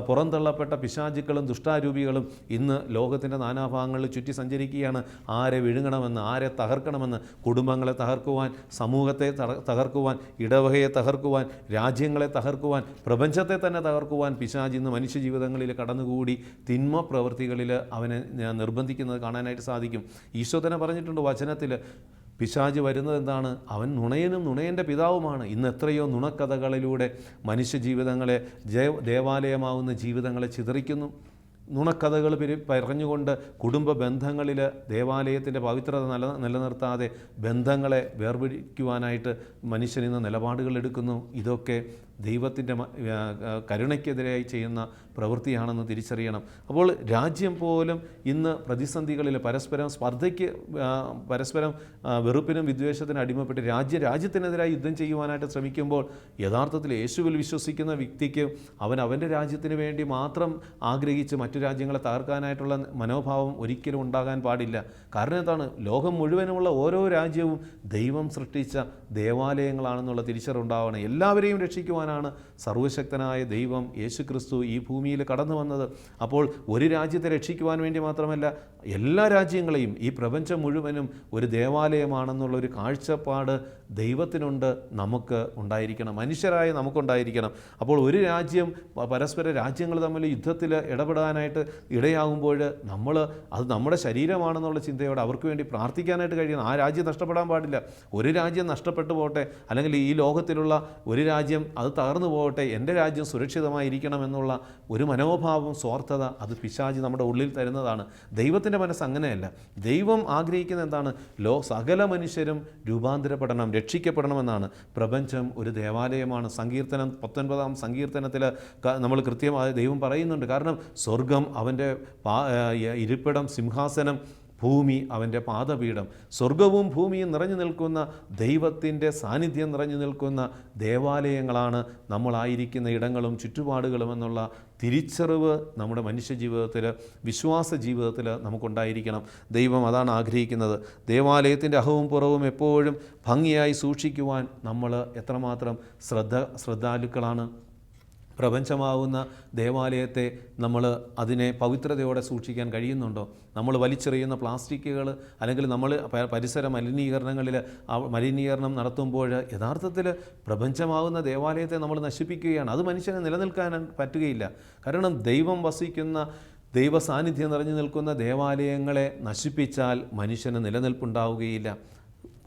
പുറന്തള്ളപ്പെട്ട പിശാചുക്കളും ദുഷ്ടാരൂപികളും ഇന്ന് ലോകത്തിന്റെ നാനാഭാഗങ്ങളിൽ ചുറ്റി സഞ്ചരിക്കുകയാണ്. ആരെ വിഴുങ്ങണമെന്ന് ആരെ തകർക്കണമെന്ന് കുടുംബങ്ങളെ തകർക്കുവാൻ സമൂഹത്തെ തക- തകർക്കുവാൻ ഇടവകയെ തകർക്കുവാൻ രാജ്യങ്ങളെ തകർക്കുവാൻ പ്രപഞ്ചത്തെ തന്നെ തകർക്കുവാൻ പിശാജ് ഇന്ന് മനുഷ്യജീവിതങ്ങളിൽ കടന്നുകൂടി തിന്മ പ്രവൃത്തികളിൽ അവനെ നിർബന്ധിക്കുന്നത് കാണാനായിട്ട് സാധിക്കും. ഈശോ തന്നെ പറഞ്ഞിട്ടുണ്ട് വചനത്തിൽ പിശാജ് വരുന്നത് എന്താണ് അവൻ നുണയനും നുണയന്റെ പിതാവുമാണ്. ഇന്ന് എത്രയോ നുണക്കഥകളിലൂടെ മനുഷ്യജീവിതങ്ങളെ ജയ ദേവാലയമാവുന്ന ജീവിതങ്ങളെ ചിതറിക്കുന്നു. നുണക്കഥകൾ പിരി പറഞ്ഞുകൊണ്ട് കുടുംബ ബന്ധങ്ങളിൽ ദേവാലയത്തിന്റെ പവിത്രത നില നിലനിർത്താതെ ബന്ധങ്ങളെ വേർപിടിക്കുവാനായിട്ട് മനുഷ്യൻ ഇന്ന് നിലപാടുകൾ എടുക്കുന്നു. ഇതൊക്കെ ദൈവത്തിന്റെ കരുണയ്ക്കെതിരായി ചെയ്യുന്ന പ്രവൃത്തിയാണെന്ന് തിരിച്ചറിയണം. അപ്പോൾ രാജ്യം പോലും ഇന്ന് പ്രതിസന്ധികളിൽ പരസ്പരം സ്പർദ്ധയ്ക്ക് പരസ്പരം വെറുപ്പിനും വിദ്വേഷത്തിനും അടിമപ്പെട്ട് രാജ്യ രാജ്യത്തിനെതിരായി യുദ്ധം ചെയ്യുവാനായിട്ട് ശ്രമിക്കുമ്പോൾ യഥാർത്ഥത്തിൽ യേശുവിൽ വിശ്വസിക്കുന്ന വ്യക്തിക്ക് അവൻ അവന്റെ രാജ്യത്തിന് വേണ്ടി മാത്രം ആഗ്രഹിച്ച് മറ്റു രാജ്യങ്ങളെ തകർക്കാനായിട്ടുള്ള മനോഭാവം ഒരിക്കലും ഉണ്ടാകാൻ പാടില്ല. കാരണം എന്താണ്? ലോകം മുഴുവനുമുള്ള ഓരോ രാജ്യവും ദൈവം സൃഷ്ടിച്ച ദേവാലയങ്ങളാണെന്നുള്ള തിരിച്ചറിവുണ്ടാവണം. എല്ലാവരെയും രക്ഷിക്കുവാനാണ് സർവശക്തനായ ദൈവം യേശുക്രിസ്തു ഈ ഭൂമിയിൽ കടന്നു വന്നത് അപ്പോൾ ഒരു രാജ്യത്തെ രക്ഷിക്കുവാൻ വേണ്ടി മാത്രമല്ല എല്ലാ രാജ്യങ്ങളെയും ഈ പ്രപഞ്ചം മുഴുവനും ഒരു ദേവാലയമാണെന്നുള്ള ഒരു കാഴ്ചപ്പാട് ദൈവത്തിനുണ്ട് നമുക്ക് ഉണ്ടായിരിക്കണം മനുഷ്യരായ നമുക്കുണ്ടായിരിക്കണം. അപ്പോൾ ഒരു രാജ്യം പരസ്പര രാജ്യങ്ങൾ തമ്മിൽ യുദ്ധത്തിൽ ഇടപെടാനായിട്ട് ഇടയാകുമ്പോൾ നമ്മൾ അത് നമ്മുടെ ശരീരമാണെന്നുള്ള ചിന്തയോടെ അവർക്ക് വേണ്ടി പ്രാർത്ഥിക്കാനായിട്ട് കഴിയണം. ആ രാജ്യം നഷ്ടപ്പെടാൻ പാടില്ല. ഒരു രാജ്യം നഷ്ടപ്പെട്ടു പോകട്ടെ അല്ലെങ്കിൽ ഈ ലോകത്തിലുള്ള ഒരു രാജ്യം അത് തകർന്നു പോകട്ടെ എന്റെ രാജ്യം സുരക്ഷിതമായിരിക്കണം എന്നുള്ള ഒരു മനോഭാവം സ്വാർത്ഥത അത് പിശാചി നമ്മുടെ ഉള്ളിൽ തരുന്നതാണ്. ദൈവത്തിന്റെ മനസ്സ് അങ്ങനെയല്ല. ദൈവം ആഗ്രഹിക്കുന്ന എന്താണ്? ലോ സകല മനുഷ്യരും രൂപാന്തരപ്പെടണം രക്ഷിക്കപ്പെടണമെന്നാണ്. പ്രപഞ്ചം ഒരു ദേവാലയമാണ്. സങ്കീർത്തനം പത്തൊൻപതാം സങ്കീർത്തനത്തിൽ നമ്മൾ കൃത്യമായി ദൈവം പറയുന്നുണ്ട്. കാരണം സ്വർഗം അവന്റെ ഇരിപ്പിടം സിംഹാസനം ഭൂമി അവന്റെ പാദപീഠം. സ്വർഗവും ഭൂമിയും നിറഞ്ഞു നിൽക്കുന്ന ദൈവത്തിന്റെ സാന്നിധ്യം നിറഞ്ഞു നിൽക്കുന്ന ദേവാലയങ്ങളാണ് നമ്മളായിരിക്കുന്ന ഇടങ്ങളും ചുറ്റുപാടുകളും എന്നുള്ള തിരിച്ചറിവ് നമ്മുടെ മനുഷ്യ ജീവിതത്തിൽ വിശ്വാസ ജീവിതത്തിൽ നമുക്കുണ്ടായിരിക്കണം. ദൈവം അതാണ് ആഗ്രഹിക്കുന്നത്. ദേവാലയത്തിന്റെ അഹവും പുറവും എപ്പോഴും ഭംഗിയായി സൂക്ഷിക്കുവാൻ നമ്മൾ എത്രമാത്രം ശ്രദ്ധ ശ്രദ്ധാലുക്കളാണ്. പ്രപഞ്ചമാവുന്ന ദേവാലയത്തെ നമ്മൾ അതിനെ പവിത്രതയോടെ സൂക്ഷിക്കാൻ കഴിയുന്നുണ്ടോ? നമ്മൾ വലിച്ചെറിയുന്ന പ്ലാസ്റ്റിക്കുകൾ അല്ലെങ്കിൽ നമ്മൾ പരിസര മലിനീകരണങ്ങളിൽ മലിനീകരണം നടത്തുമ്പോൾ യഥാർത്ഥത്തിൽ പ്രപഞ്ചമാവുന്ന ദേവാലയത്തെ നമ്മൾ നശിപ്പിക്കുകയാണ്. അത് മനുഷ്യനെ നിലനിൽക്കാൻ പറ്റുകയില്ല. കാരണം ദൈവം വസിക്കുന്ന ദൈവസാന്നിധ്യം നിറഞ്ഞു നിൽക്കുന്ന ദേവാലയങ്ങളെ നശിപ്പിച്ചാൽ മനുഷ്യന് നിലനിൽപ്പുണ്ടാവുകയില്ല.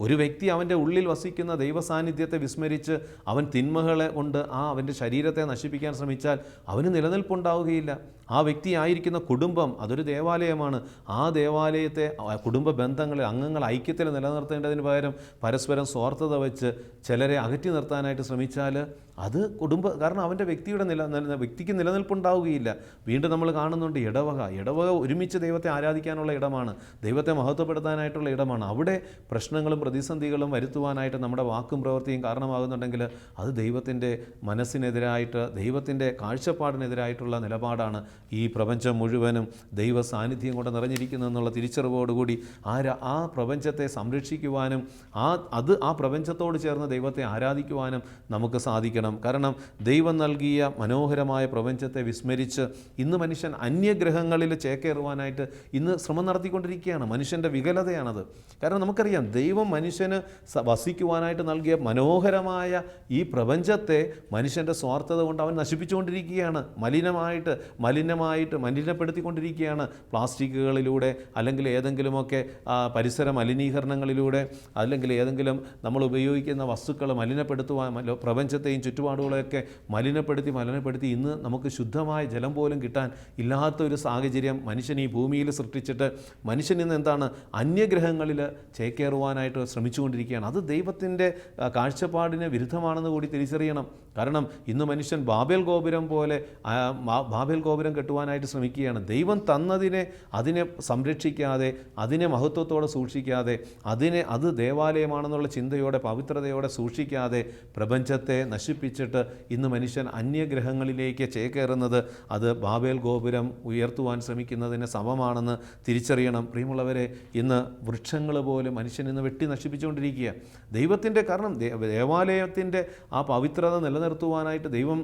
ഒരു വ്യക്തി അവന്റെ ഉള്ളിൽ വസിക്കുന്ന ദൈവ സാന്നിധ്യത്തെ വിസ്മരിച്ച് അവൻ തിന്മകളെ കൊണ്ട് ആ അവന്റെ ശരീരത്തെ നശിപ്പിക്കാൻ ശ്രമിച്ചാൽ അവന് നിലനിൽപ്പുണ്ടാവുകയില്ല. ആ വ്യക്തി ആയിരിക്കുന്ന കുടുംബം അതൊരു ദേവാലയമാണ്. ആ ദേവാലയത്തെ കുടുംബ ബന്ധങ്ങളെ അംഗങ്ങൾ ഐക്യത്തിൽ നിലനിർത്തേണ്ടതിന് പകരം പരസ്പരം സ്വാർത്ഥത വെച്ച് ചിലരെ അകറ്റി നിർത്താനായിട്ട് ശ്രമിച്ചാൽ അത് കുടുംബ കാരണം അവന്റെ വ്യക്തിയുടെ നില വ്യക്തിക്ക് നിലനിൽപ്പുണ്ടാവുകയില്ല. വീണ്ടും നമ്മൾ കാണുന്നുണ്ട് ഇടവക. ഇടവക ഒരുമിച്ച് ദൈവത്തെ ആരാധിക്കാനുള്ള ഇടമാണ്. ദൈവത്തെ മഹത്വപ്പെടുത്താനായിട്ടുള്ള ഇടമാണ്. അവിടെ പ്രശ്നങ്ങളും പ്രതിസന്ധികളും വരുത്തുവാനായിട്ട് നമ്മുടെ വാക്കും പ്രവൃത്തിയും കാരണമാകുന്നുണ്ടെങ്കിൽ അത് ദൈവത്തിന്റെ മനസ്സിനെതിരായിട്ട് ദൈവത്തിന്റെ കാഴ്ചപ്പാടിനെതിരായിട്ടുള്ള നിലപാടാണ് ഈ പ്രപഞ്ചം മുഴുവനും ദൈവ സാന്നിധ്യം കൊണ്ട് നിറഞ്ഞിരിക്കുന്നു എന്നുള്ള തിരിച്ചറിവോടുകൂടി ആ ആ പ്രപഞ്ചത്തെ സംരക്ഷിക്കുവാനും ആ അത് ആ പ്രപഞ്ചത്തോട് ചേർന്ന് ദൈവത്തെ ആരാധിക്കുവാനും നമുക്ക് സാധിക്കണം. കാരണം ദൈവം നൽകിയ മനോഹരമായ പ്രപഞ്ചത്തെ വിസ്മരിച്ച് ഇന്ന് മനുഷ്യൻ അന്യഗ്രഹങ്ങളിൽ ചേക്കേറുവാനായിട്ട് ഇന്ന് ശ്രമം നടത്തിക്കൊണ്ടിരിക്കുകയാണ്. മനുഷ്യന്റെ വികലതയാണത്. കാരണം നമുക്കറിയാം ദൈവം മനുഷ്യന് വസിക്കുവാനായിട്ട് നൽകിയ മനോഹരമായ ഈ പ്രപഞ്ചത്തെ മനുഷ്യന്റെ സ്വാർത്ഥത കൊണ്ട് അവൻ നശിപ്പിച്ചുകൊണ്ടിരിക്കുകയാണ്. മലിനമായിട്ട് മലിനമായിട്ട് മലിനപ്പെടുത്തിക്കൊണ്ടിരിക്കുകയാണ്. പ്ലാസ്റ്റിക്കുകളിലൂടെ അല്ലെങ്കിൽ ഏതെങ്കിലുമൊക്കെ പരിസര മലിനീകരണങ്ങളിലൂടെ അല്ലെങ്കിൽ ഏതെങ്കിലും നമ്മൾ ഉപയോഗിക്കുന്ന വസ്തുക്കൾ മലിനപ്പെടുത്തുവാൻ മല- പ്രപഞ്ചത്തെയും ചുറ്റുപാടുകളെയൊക്കെ മലിനപ്പെടുത്തി മലിനപ്പെടുത്തി ഇന്ന് നമുക്ക് ശുദ്ധമായ ജലം പോലും കിട്ടാൻ ഇല്ലാത്ത ഒരു സാഹചര്യം മനുഷ്യൻ ഈ ഭൂമിയിൽ സൃഷ്ടിച്ചിട്ട് മനുഷ്യൻ ഇന്ന് എന്താണ് അന്യഗ്രഹങ്ങളിൽ ചേക്കേറുവാനായിട്ട് ശ്രമിച്ചുകൊണ്ടിരിക്കുകയാണ്. അത് ദൈവത്തിന്റെ കാഴ്ചപ്പാടിന് വിരുദ്ധമാണെന്ന് കൂടി തിരിച്ചറിയണം. കാരണം ഇന്ന് മനുഷ്യൻ ബാബേൽ ഗോപുരം പോലെ ബാബേൽ ഗോപുരം കെട്ടുവാനായിട്ട് ശ്രമിക്കുകയാണ്. ദൈവം തന്നതിനെ അതിനെ സംരക്ഷിക്കാതെ അതിനെ മഹത്വത്തോടെ സൂക്ഷിക്കാതെ അതിനെ അത് ദേവാലയമാണെന്നുള്ള ചിന്തയോടെ പവിത്രതയോടെ സൂക്ഷിക്കാതെ പ്രപഞ്ചത്തെ നശിപ്പിച്ചിട്ട് ഇന്ന് മനുഷ്യൻ അന്യഗ്രഹങ്ങളിലേക്ക് ചേക്കേറുന്നത് അത് ബാബേൽ ഗോപുരം ഉയർത്തുവാൻ ശ്രമിക്കുന്നതിന് സമമാണെന്ന് തിരിച്ചറിയണം. പ്രിയമുള്ളവരെ ഇന്ന് വൃക്ഷങ്ങൾ പോലും മനുഷ്യൻ ഇന്ന് വെട്ടി നശിപ്പിച്ചുകൊണ്ടിരിക്കുക ദൈവത്തിന്റെ കാരണം ദേവാലയത്തിന്റെ ആ പവിത്രത നിലനിർത്തുവാനായിട്ട് ദൈവം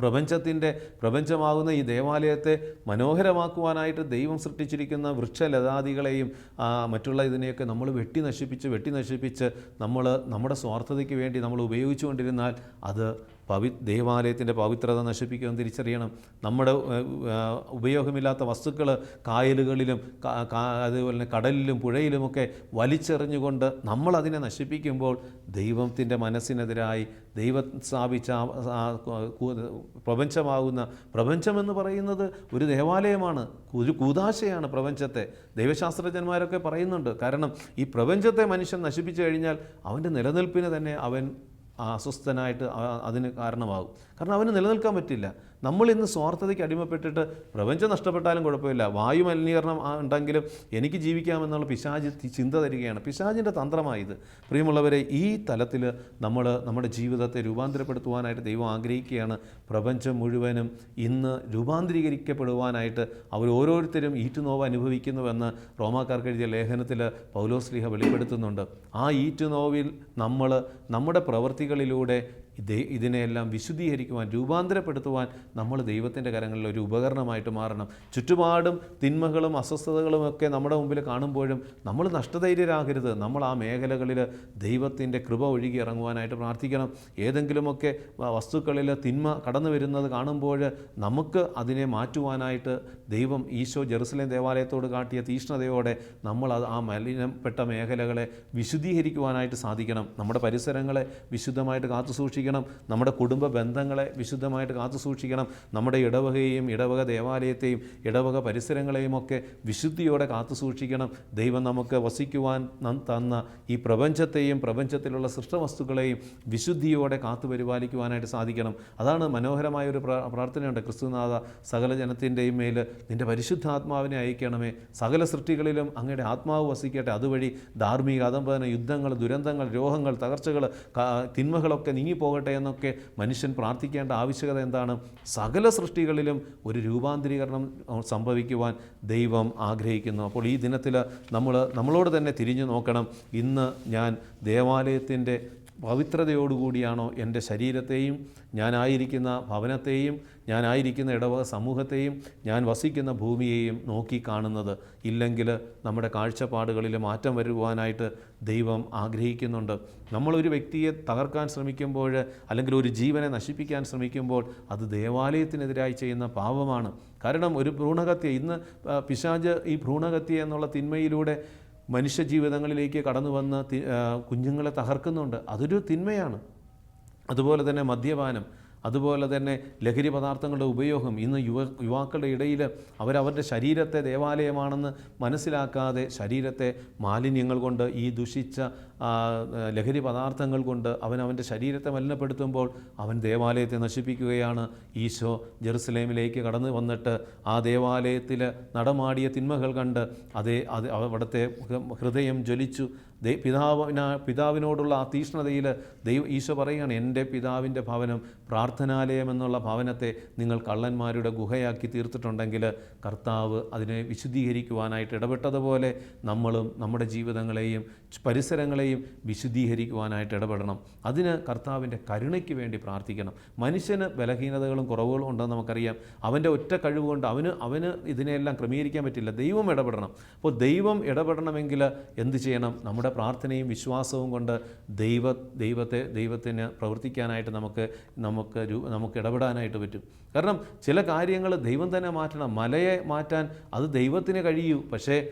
പ്രപഞ്ചത്തിന്റെ പ്രപഞ്ചമാകുന്ന ഈ ദേവാലയത്തെ മനോഹരമാക്കുവാനായിട്ട് ദൈവം സൃഷ്ടിച്ചിരിക്കുന്ന വൃക്ഷലതാദികളെയും മറ്റുള്ള ഇതിനെയൊക്കെ നമ്മൾ വെട്ടി നശിപ്പിച്ച് വെട്ടി നശിപ്പിച്ച് നമ്മൾ നമ്മുടെ സ്വാർത്ഥതയ്ക്ക് വേണ്ടി നമ്മൾ ഉപയോഗിച്ചുകൊണ്ടിരുന്നാൽ അത് പവി ദേവാലയത്തിന്റെ പവിത്രത നശിപ്പിക്കുമെന്ന് തിരിച്ചറിയണം. നമ്മുടെ ഉപയോഗമില്ലാത്ത വസ്തുക്കൾ കായലുകളിലും അതുപോലെ തന്നെ കടലിലും പുഴയിലുമൊക്കെ വലിച്ചെറിഞ്ഞുകൊണ്ട് നമ്മളതിനെ നശിപ്പിക്കുമ്പോൾ ദൈവത്തിന്റെ മനസ്സിനെതിരായി ദൈവം സ്ഥാപിച്ച പ്രപഞ്ചമാകുന്ന പ്രപഞ്ചമെന്ന് പറയുന്നത് ഒരു ദേവാലയമാണ്. ഒരു കൂതാശയാണ് പ്രപഞ്ചത്തെ. ദൈവശാസ്ത്രജ്ഞന്മാരൊക്കെ പറയുന്നുണ്ട്. കാരണം ഈ പ്രപഞ്ചത്തെ മനുഷ്യൻ നശിപ്പിച്ചു കഴിഞ്ഞാൽ അവന്റെ നിലനിൽപ്പിനെ തന്നെ അവൻ അസ്വസ്ഥനായിട്ട് അതിന് കാരണമാകും. കാരണം അവന് നിലനിൽക്കാൻ പറ്റില്ല. നമ്മൾ ഇന്ന് സ്വാർത്ഥതയ്ക്ക് അടിമപ്പെട്ടിട്ട് പ്രപഞ്ചം നഷ്ടപ്പെട്ടാലും കുഴപ്പമില്ല. വായു മലിനീകരണം ഉണ്ടെങ്കിലും എനിക്ക് ജീവിക്കാമെന്നുള്ള പിശാജ് ചിന്ത തരികയാണ്. പിശാജിന്റെ തന്ത്രമായത്. പ്രിയമുള്ളവരെ ഈ തലത്തിൽ നമ്മൾ നമ്മുടെ ജീവിതത്തെ രൂപാന്തരപ്പെടുത്തുവാനായിട്ട് ദൈവം ആഗ്രഹിക്കുകയാണ്. പ്രപഞ്ചം മുഴുവനും ഇന്ന് രൂപാന്തരീകരിക്കപ്പെടുവാനായിട്ട് അവർ ഓരോരുത്തരും ഈറ്റുനോവ് അനുഭവിക്കുന്നുവെന്ന് റോമാക്കാർക്ക് എഴുതിയ ലേഖനത്തിൽ പൗലോസ്ലിഹ വെളിപ്പെടുത്തുന്നുണ്ട്. ആ ഈറ്റുനോവിൽ നമ്മൾ നമ്മുടെ പ്രവൃത്തികളിലൂടെ ഇതിനെയെല്ലാം വിശുദ്ധീകരിക്കുവാൻ രൂപാന്തരപ്പെടുത്തുവാൻ നമ്മൾ ദൈവത്തിന്റെ കരങ്ങളിൽ ഒരു ഉപകരണമായിട്ട് മാറണം. ചുറ്റുപാടും തിന്മകളും അസ്വസ്ഥതകളും ഒക്കെ നമ്മുടെ മുമ്പിൽ കാണുമ്പോഴും നമ്മൾ നഷ്ടധൈര്യരാകരുത്. നമ്മൾ ആ മേഖലകളിൽ ദൈവത്തിന്റെ കൃപ ഒഴുകി ഇറങ്ങുവാനായിട്ട് പ്രാർത്ഥിക്കണം. ഏതെങ്കിലുമൊക്കെ വസ്തുക്കളിൽ തിന്മ കടന്നു വരുന്നത് കാണുമ്പോൾ നമുക്ക് അതിനെ മാറ്റുവാനായിട്ട് ദൈവം ഈശോ ജെറുസലേം ദേവാലയത്തോട് കാട്ടിയ തീഷ്ണതയോടെ നമ്മൾ ആ മലിനപ്പെട്ട മേഖലകളെ വിശുദ്ധീകരിക്കുവാനായിട്ട് സാധിക്കണം. നമ്മുടെ പരിസരങ്ങളെ വിശുദ്ധമായിട്ട് കാത്തു സൂക്ഷിക്കണം നമ്മുടെ കുടുംബ ബന്ധങ്ങളെ വിശുദ്ധമായിട്ട് കാത്തു സൂക്ഷിക്കണം. നമ്മുടെ ഇടവകയെയും ഇടവക ദേവാലയത്തെയും ഇടവക പരിസരങ്ങളെയും ഒക്കെ വിശുദ്ധിയോടെ കാത്തു സൂക്ഷിക്കണം. ദൈവം നമുക്ക് വസിക്കുവാൻ തന്ന ഈ പ്രപഞ്ചത്തെയും പ്രപഞ്ചത്തിലുള്ള സൃഷ്ടവസ്തുക്കളെയും വിശുദ്ധിയോടെ കാത്തു പരിപാലിക്കുവാനായിട്ട് സാധിക്കണം. അതാണ് മനോഹരമായ ഒരു പ്രാ- പ്രാർത്ഥനയുണ്ട്. ക്രിസ്തുനാഥ സകല ജനത്തിന്റെയും മേൽ നിന്റെ പരിശുദ്ധാത്മാവിനെ അയക്കണമേ. സകല സൃഷ്ടികളിലും അങ്ങയുടെ ആത്മാവ് വസിക്കട്ടെ. അതുവഴി ധാർമ്മിക അധംപതന യുദ്ധങ്ങൾ ദുരന്തങ്ങൾ രോഗങ്ങൾ തകർച്ചകൾ തിന്മകളൊക്കെ തിന്മകളൊക്കെ നീങ്ങിപ്പോകട്ടെ എന്നൊക്കെ മനുഷ്യൻ പ്രാർത്ഥിക്കേണ്ട ആവശ്യകത എന്താണ്? സകല സൃഷ്ടികളിലും ഒരു രൂപാന്തരീകരണം സംഭവിക്കുവാൻ ദൈവം ആഗ്രഹിക്കുന്നു. അപ്പോൾ ഈ ദിനത്തിൽ നമ്മൾ നമ്മളോട് തന്നെ തിരിഞ്ഞു നോക്കണം. ഇന്ന് ഞാൻ ദേവാലയത്തിന്റെ പവിത്രതയോടുകൂടിയാണോ എന്റെ ശരീരത്തെയും ഞാനായിരിക്കുന്ന ഭവനത്തെയും ഞാനായിരിക്കുന്ന ഇടവക സമൂഹത്തെയും ഞാൻ വസിക്കുന്ന ഭൂമിയെയും നോക്കി കാണുന്നത്? ഇല്ലെങ്കിൽ നമ്മുടെ കാഴ്ചപ്പാടുകളിൽ മാറ്റം വരുവാനായിട്ട് ദൈവം ആഗ്രഹിക്കുന്നുണ്ട്. നമ്മളൊരു വ്യക്തിയെ തകർക്കാൻ ശ്രമിക്കുമ്പോൾ അല്ലെങ്കിൽ ഒരു ജീവനെ നശിപ്പിക്കാൻ ശ്രമിക്കുമ്പോൾ അത് ദേവാലയത്തിനെതിരായി ചെയ്യുന്ന പാപമാണ്. കാരണം ഒരു ഭ്രൂണഹത്യ ഇന്ന് പിശാജ് ഈ ഭ്രൂണഹത്യ എന്നുള്ള തിന്മയിലൂടെ മനുഷ്യ ജീവിതങ്ങളിലേക്ക് കടന്നു വന്ന് കുഞ്ഞുങ്ങളെ തകർക്കുന്നുണ്ട്. അതൊരു തിന്മയാണ്. അതുപോലെ തന്നെ മദ്യപാനം. അതുപോലെ തന്നെ ലഹരി പദാർത്ഥങ്ങളുടെ ഉപയോഗം ഇന്ന് യുവ യുവാക്കളുടെ ഇടയിൽ അവരവരുടെ ശരീരത്തെ ദേവാലയമാണെന്ന് മനസ്സിലാക്കാതെ ശരീരത്തെ മാലിന്യങ്ങൾ കൊണ്ട് ഈ ദുഷിച്ച ലഹരി പദാർത്ഥങ്ങൾ കൊണ്ട് അവൻ അവന്റെ ശരീരത്തെ മലിനപ്പെടുത്തുമ്പോൾ അവൻ ദേവാലയത്തെ നശിപ്പിക്കുകയാണ്. ഈശോ ജെറുസലേമിലേക്ക് കടന്നു വന്നിട്ട് ആ ദേവാലയത്തിൽ നടമാടിയ തിന്മകൾ കണ്ട് അതേ അത് അവിടുത്തെ ഹൃദയം ജ്വലിച്ചു. പിതാവിന പിതാവിനോടുള്ള ആ തീഷ്ണതയിൽ ദൈവ ഈശോ പറയുകയാണ് എന്റെ പിതാവിന്റെ ഭവനം പ്രാർത്ഥനാലയം എന്നുള്ള ഭവനത്തെ നിങ്ങൾ കള്ളന്മാരുടെ ഗുഹയാക്കി തീർത്തിട്ടുണ്ടെങ്കിൽ കർത്താവ് അതിനെ വിശുദ്ധീകരിക്കുവാനായിട്ട് ഇടപെട്ടതുപോലെ നമ്മളും നമ്മുടെ ജീവിതങ്ങളെയും പരിസരങ്ങളെയും വിശുദ്ധീകരിക്കുവാനായിട്ട് ഇടപെടണം. അതിന് കർത്താവിന്റെ കരുണയ്ക്ക് വേണ്ടി പ്രാർത്ഥിക്കണം. മനുഷ്യന് ബലഹീനതകളും കുറവുകളും ഉണ്ടെന്ന് നമുക്കറിയാം. അവന്റെ ഒറ്റ കഴിവുകൊണ്ട് അവന് അവന് ഇതിനെയെല്ലാം ക്രമീകരിക്കാൻ പറ്റില്ല. ദൈവം ഇടപെടണം. അപ്പോൾ ദൈവം ഇടപെടണമെങ്കിൽ എന്ത് ചെയ്യണം? നമ്മുടെ പ്രാർത്ഥനയും വിശ്വാസവും കൊണ്ട് ദൈവ ദൈവത്തെ ദൈവത്തിന് പ്രവർത്തിക്കാനായിട്ട് നമുക്ക് നമുക്ക് നമുക്ക് ഇടപെടാനായിട്ട് പറ്റും. കാരണം ചില കാര്യങ്ങൾ ദൈവം തന്നെ മാറ്റണം. മലയെ മാറ്റാൻ അത് ദൈവത്തിന് കഴിയൂ. പക്ഷേ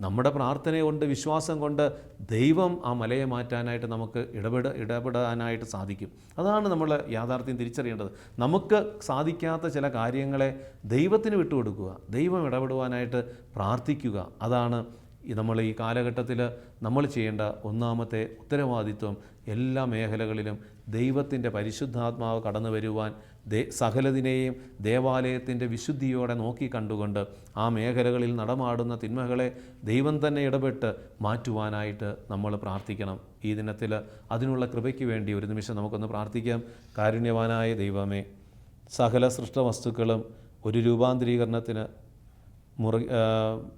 നമ്മുടെ പ്രാർത്ഥന കൊണ്ട് വിശ്വാസം കൊണ്ട് ദൈവം ആ മലയെ മാറ്റാനായിട്ട് നമുക്ക് ഇടപെട ഇടപെടാനായിട്ട് സാധിക്കും. അതാണ് നമ്മൾ യാഥാർത്ഥ്യം തിരിച്ചറിയേണ്ടത്. നമുക്ക് സാധിക്കാത്ത ചില കാര്യങ്ങളെ ദൈവത്തിന് വിട്ടുകൊടുക്കുക. ദൈവം ഇടപെടുവാനായിട്ട് പ്രാർത്ഥിക്കുക. അതാണ് നമ്മൾ ഈ കാലഘട്ടത്തിൽ നമ്മൾ ചെയ്യേണ്ട ഒന്നാമത്തെ ഉത്തരവാദിത്വം എല്ലാ മേഖലകളിലും ദൈവത്തിന്റെ പരിശുദ്ധാത്മാവ് കടന്നു വരുവാൻ ദേ സകലതിനെയും ദേവാലയത്തിന്റെ വിശുദ്ധിയോടെ നോക്കി കണ്ടുകൊണ്ട് ആ മേഖലകളിൽ നടമാടുന്ന തിന്മകളെ ദൈവം തന്നെ ഇടപെട്ട് മാറ്റുവാനായിട്ട് നമ്മൾ പ്രാർത്ഥിക്കണം. ഈ ദിനത്തിൽ അതിനുള്ള കൃപയ്ക്ക് വേണ്ടി ഒരു നിമിഷം നമുക്കൊന്ന് പ്രാർത്ഥിക്കാം. കാരുണ്യവാനായ ദൈവമേ സകല സൃഷ്ടവസ്തുക്കളും ഒരു രൂപാന്തരീകരണത്തിന് മുറി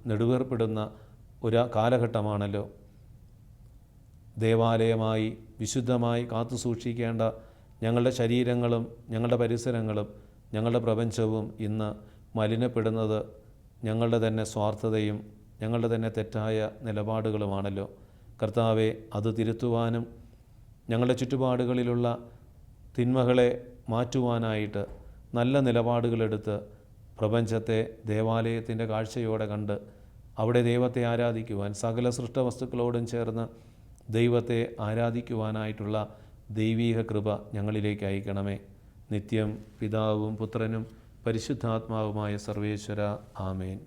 നെടുവേർപ്പെടുന്ന ഒരു കാലഘട്ടമാണല്ലോ. ദേവാലയമായി വിശുദ്ധമായി കാത്തു സൂക്ഷിക്കേണ്ട ഞങ്ങളുടെ ശരീരങ്ങളും ഞങ്ങളുടെ പരിസരങ്ങളും ഞങ്ങളുടെ പ്രപഞ്ചവും ഇന്ന് മലിനപ്പെടുന്നത് ഞങ്ങളുടെ തന്നെ സ്വാർത്ഥതയും ഞങ്ങളുടെ തന്നെ തെറ്റായ നിലപാടുകളുമാണല്ലോ. കർത്താവെ അത് തിരുത്തുവാനും ഞങ്ങളുടെ ചുറ്റുപാടുകളിലുള്ള തിന്മകളെ മാറ്റുവാനായിട്ട് നല്ല നിലപാടുകളെടുത്ത് പ്രപഞ്ചത്തെ ദേവാലയത്തിന്റെ കാഴ്ചയോടെ കണ്ട് അവിടെ ദൈവത്തെ ആരാധിക്കുവാൻ സകല സൃഷ്ടവസ്തുക്കളോടും ചേർന്ന് ദൈവത്തെ ആരാധിക്കുവാനായിട്ടുള്ള ദൈവീക കൃപ ഞങ്ങളിലേക്ക് അയക്കണമേ. നിത്യം പിതാവും പുത്രനും പരിശുദ്ധാത്മാവുമായ സർവേശ്വര. ആമേൻ.